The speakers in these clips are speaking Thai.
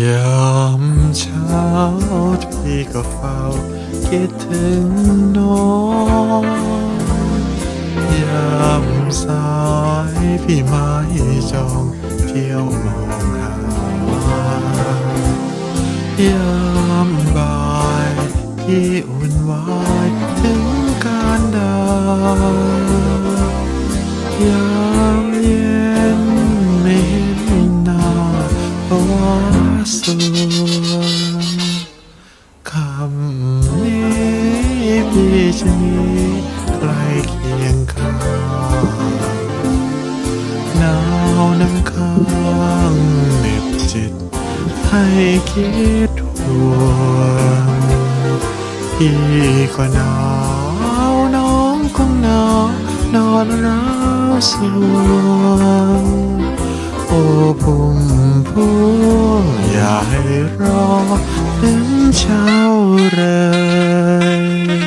ยามเช้าพี่ก็เฝ้าคิดถึงน้องยามสายพี่ไม่จองเที่ยวมองหายามบ่ายพี่อุ่นวา วสวยคำนี้พี่จะมีใครเคียงข้างหนาวน้ำค้างเหน็บจิต ให้คิดห่วงพี่ก็หนาวน้องคงหนาวนอนร้าวสวง โอ้พุ่มพวงอย่าให้รอถึงเช้าเลย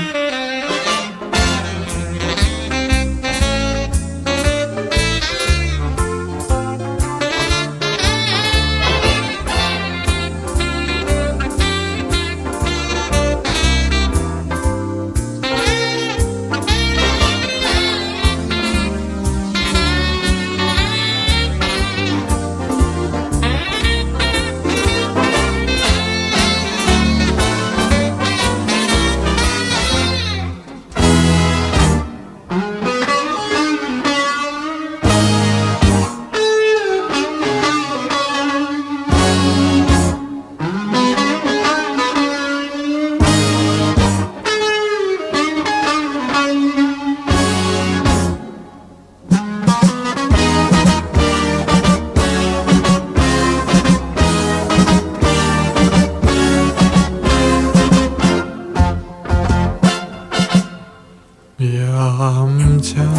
ามเช้า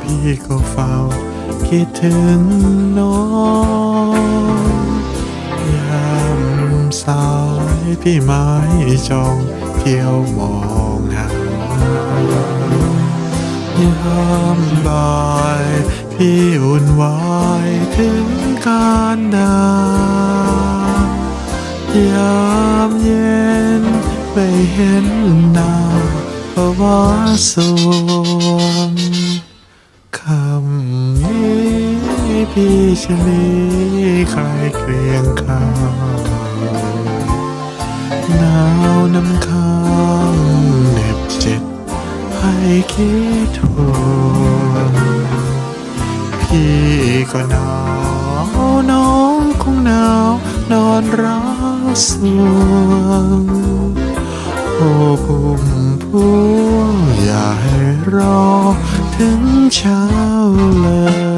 พี่ก็เฝ้า คิดถึงน้องยามสายพี่ไม้จองเที่ยวมองหายามบ่ายพี่อุ่นวายถึงการดายามเย็นไม่เห็นหน้า วาสวงคำนี้พี่จะมีใครเกลียงข้าหนาวน้ำค้างเหน็บเจิตให้คิดทวนพี่ก็หนาวน้องคงหนาว นอนร้าวสวง โอ้พุ่มพวงอย่าให้รอถึงเช้าเลย